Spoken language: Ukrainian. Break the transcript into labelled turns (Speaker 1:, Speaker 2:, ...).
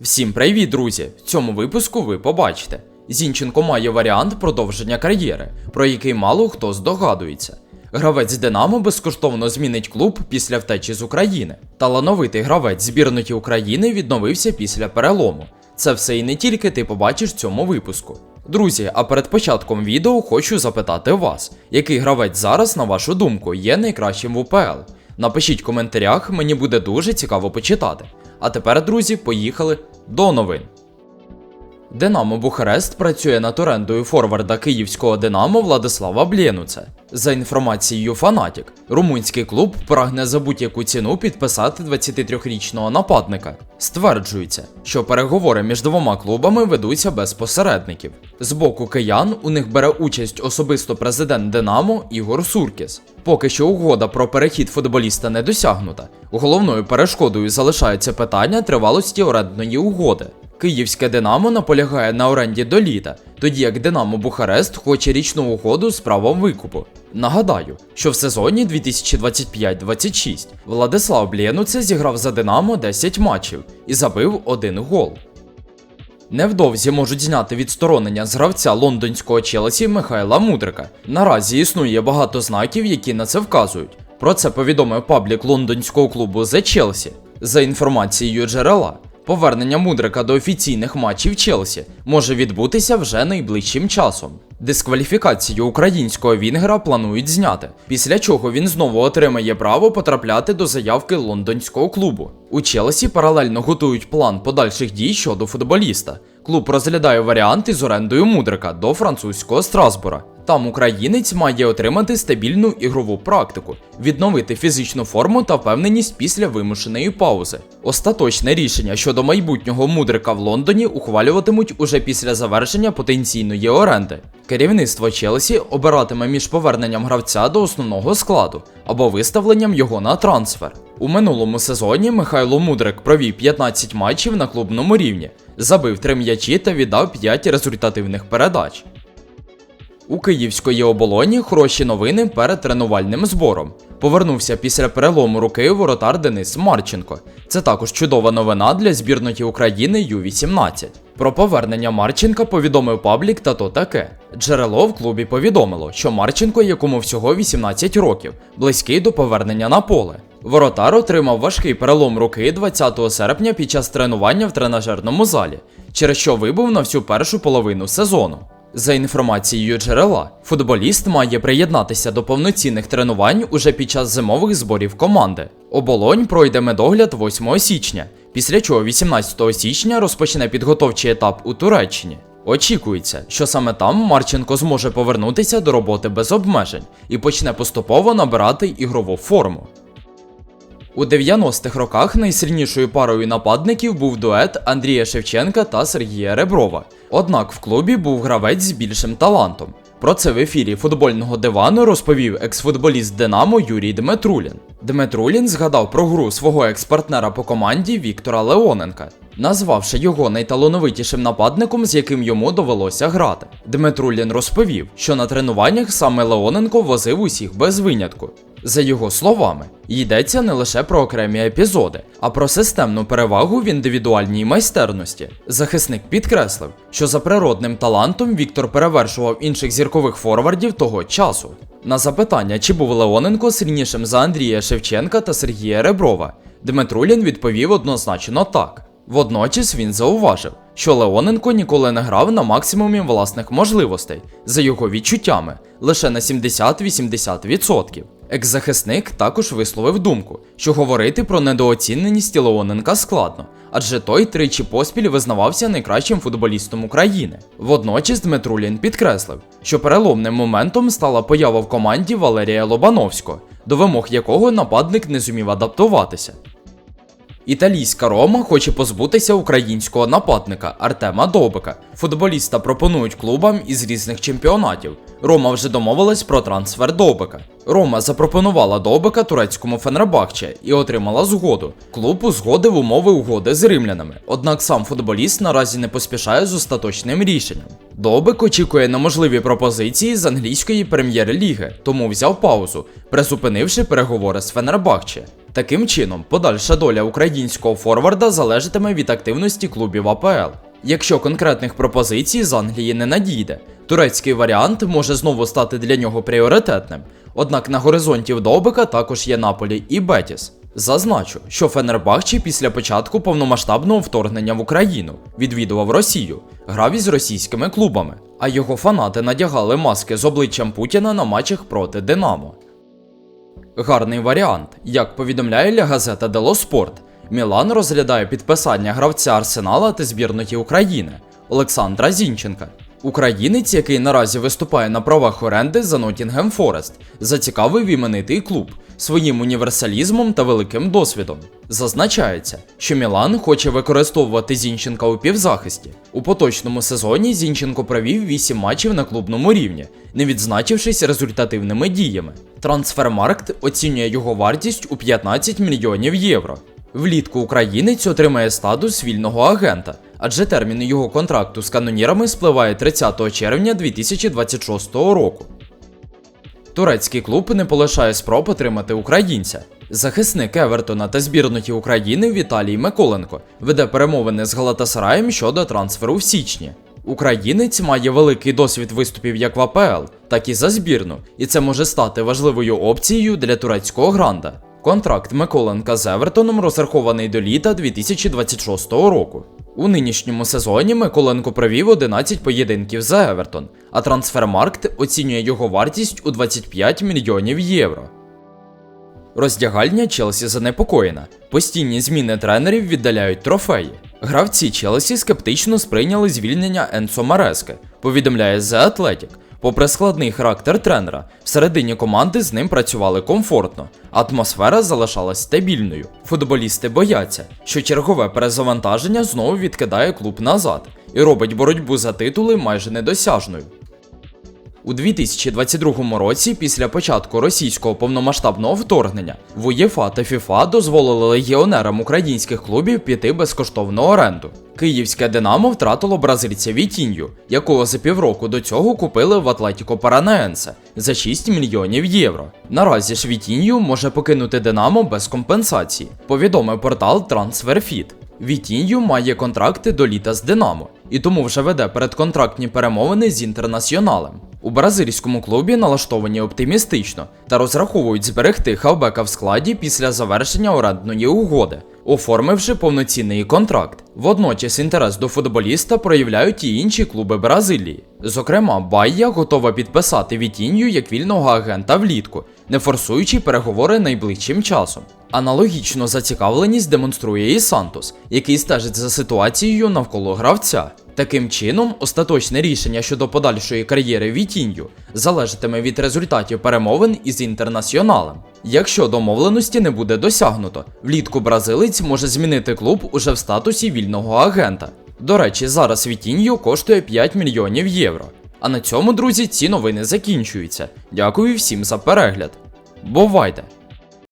Speaker 1: Всім привіт, друзі! В цьому випуску ви побачите. Зінченко має варіант продовження кар'єри, про який мало хто здогадується. Гравець Динамо безкоштовно змінить клуб після втечі з України. Талановитий гравець збірної України відновився після перелому. Це все і не тільки ти побачиш в цьому випуску. Друзі, а перед початком відео хочу запитати вас, який гравець зараз, на вашу думку, є найкращим в УПЛ? Напишіть в коментарях, мені буде дуже цікаво почитати. А тепер, друзі, поїхали до новин. Динамо Бухарест працює над орендою форварда київського Динамо Владислава Блєнуце. За інформацією Фанатік, румунський клуб прагне за будь-яку ціну підписати 23-річного нападника. Стверджується, що переговори між двома клубами ведуться без посередників. З боку киян у них бере участь особисто президент Динамо Ігор Суркіс. Поки що угода про перехід футболіста не досягнута. Головною перешкодою залишається питання тривалості орендної угоди. Київське Динамо наполягає на оренді до літа, тоді як Динамо Бухарест хоче річну угоду з правом викупу. Нагадаю, що в сезоні 2025-26 Владислав Блєнуце зіграв за Динамо 10 матчів і забив один гол. Невдовзі можуть зняти відсторонення з гравця лондонського Челсі Михайла Мудрика. Наразі існує багато знаків, які на це вказують. Про це повідомив паблік лондонського клубу The Chelsea. За інформацією джерела, повернення Мудрика до офіційних матчів Челсі може відбутися вже найближчим часом. Дискваліфікацію українського Вінгера планують зняти, після чого він знову отримає право потрапляти до заявки лондонського клубу. У Челсі паралельно готують план подальших дій щодо футболіста. Клуб розглядає варіанти з орендою Мудрика до французького Страсбура. Там українець має отримати стабільну ігрову практику, відновити фізичну форму та впевненість після вимушеної паузи. Остаточне рішення щодо майбутнього мудрика в Лондоні ухвалюватимуть уже після завершення потенційної оренди. Керівництво Челсі обиратиме між поверненням гравця до основного складу або виставленням його на трансфер. У минулому сезоні Михайло Мудрик провів 15 матчів на клубному рівні, забив 3 м'ячі та віддав 5 результативних передач. У київської оболоні хороші новини перед тренувальним збором. Повернувся після перелому руки воротар Денис Марченко. Це також чудова новина для збірної України Ю-18. Про повернення Марченка повідомив паблік та то таке. Джерело в клубі повідомило, що Марченко, якому всього 18 років, близький до повернення на поле. Воротар отримав важкий перелом руки 20 серпня під час тренування в тренажерному залі, через що вибув на всю першу половину сезону. За інформацією джерела, футболіст має приєднатися до повноцінних тренувань уже під час зимових зборів команди. Оболонь пройде медогляд 8 січня, після чого 18 січня розпочне підготовчий етап у Туреччині. Очікується, що саме там Марченко зможе повернутися до роботи без обмежень і почне поступово набирати ігрову форму. У 90-х роках найсильнішою парою нападників був дует Андрія Шевченка та Сергія Реброва. Однак в клубі був гравець з більшим талантом. Про це в ефірі футбольного дивану розповів екс-футболіст Динамо Юрій Дмитрулін. Дмитрулін згадав про гру свого екс-партнера по команді Віктора Леоненка, назвавши його найталановитішим нападником, з яким йому довелося грати. Дмитрулін розповів, що на тренуваннях саме Леоненко возив усіх без винятку. За його словами, йдеться не лише про окремі епізоди, а про системну перевагу в індивідуальній майстерності. Захисник підкреслив, що за природним талантом Віктор перевершував інших зіркових форвардів того часу. На запитання, чи був Леоненко сильнішим за Андрія Шевченка та Сергія Реброва, Дмитрулін відповів однозначно так. Водночас він зауважив, що Леоненко ніколи не грав на максимумі власних можливостей, за його відчуттями, лише на 70-80%. Екс-захисник також висловив думку, що говорити про недооціненість Леоненка складно, адже той тричі поспіль визнавався найкращим футболістом України. Водночас Дмитрулін підкреслив, що переломним моментом стала поява в команді Валерія Лобановського, до вимог якого нападник не зумів адаптуватися. Італійська Рома хоче позбутися українського нападника Артема Довбика. Футболіста пропонують клубам із різних чемпіонатів. Рома вже домовилась про трансфер Довбика. Рома запропонувала Довбика турецькому Фенербахче і отримала згоду. Клуб узгодив умови угоди з римлянами. Однак сам футболіст наразі не поспішає з остаточним рішенням. Довбик очікує на можливі пропозиції з англійської прем'єр-ліги, тому взяв паузу, призупинивши переговори з Фенербахче. Таким чином, подальша доля українського форварда залежатиме від активності клубів АПЛ. Якщо конкретних пропозицій з Англії не надійде, турецький варіант може знову стати для нього пріоритетним. Однак на горизонті Довбика також є Наполі і Бетіс. Зазначу, що Фенербахче після початку повномасштабного вторгнення в Україну відвідував Росію, грав із російськими клубами, а його фанати надягали маски з обличчям Путіна на матчах проти Динамо. Гарний варіант. Як повідомляє Ля Газета Дело Спорт, Мілан розглядає підписання гравця Арсенала та збірної України Олександра Зінченка. Українець, який наразі виступає на правах оренди за Нотінгем Форест, зацікавив іменитий клуб своїм універсалізмом та великим досвідом. Зазначається, що Мілан хоче використовувати Зінченка у півзахисті. У поточному сезоні Зінченко провів 8 матчів на клубному рівні, не відзначившись результативними діями. Трансфермаркт оцінює його вартість у 15 мільйонів євро. Влітку українець отримає статус вільного агента, адже термін його контракту з канонірами спливає 30 червня 2026 року. Турецький клуб не полишає спроб отримати українця. Захисник Евертона та збірної України Віталій Миколенко веде перемовини з Галатасараєм щодо трансферу в січні. Українець має великий досвід виступів як в АПЛ, так і за збірну, і це може стати важливою опцією для турецького гранда. Контракт Миколенка з Евертоном розрахований до літа 2026 року. У нинішньому сезоні Миколенко провів 11 поєдинків за Евертон, а трансфермаркт оцінює його вартість у 25 мільйонів євро. Роздягальня Челсі занепокоєна. Постійні зміни тренерів віддаляють трофеї. Гравці Челсі скептично сприйняли звільнення Енсо Марески, повідомляє The Athletic. Попри складний характер тренера, всередині команди з ним працювали комфортно, атмосфера залишалась стабільною. Футболісти бояться, що чергове перезавантаження знову відкидає клуб назад і робить боротьбу за титули майже недосяжною. У 2022 році, після початку російського повномасштабного вторгнення, в УЄФА та ФІФА дозволили легіонерам українських клубів піти безкоштовну оренду. Київське Динамо втратило бразильця Вітінью, якого за півроку до цього купили в Атлетіко Паранаенсе за 6 мільйонів євро. Наразі ж Вітінью може покинути Динамо без компенсації, повідомив портал TransferFit. Вітінью має контракти до літа з Динамо і тому вже веде передконтрактні перемовини з інтернаціоналем. У бразильському клубі налаштовані оптимістично та розраховують зберегти хавбека в складі після завершення орендної угоди, оформивши повноцінний контракт. Водночас інтерес до футболіста проявляють і інші клуби Бразилії. Зокрема, Байя готова підписати Вітінью як вільного агента влітку, не форсуючи переговори найближчим часом. Аналогічно зацікавленість демонструє і Сантос, який стежить за ситуацією навколо гравця. Таким чином, остаточне рішення щодо подальшої кар'єри Вітінью залежатиме від результатів перемовин із інтернаціоналем. Якщо домовленості не буде досягнуто, влітку бразилець може змінити клуб уже в статусі вільного агента. До речі, зараз Вітінью коштує 5 мільйонів євро. А на цьому, друзі, ці новини закінчуються. Дякую всім за перегляд. Бувайте!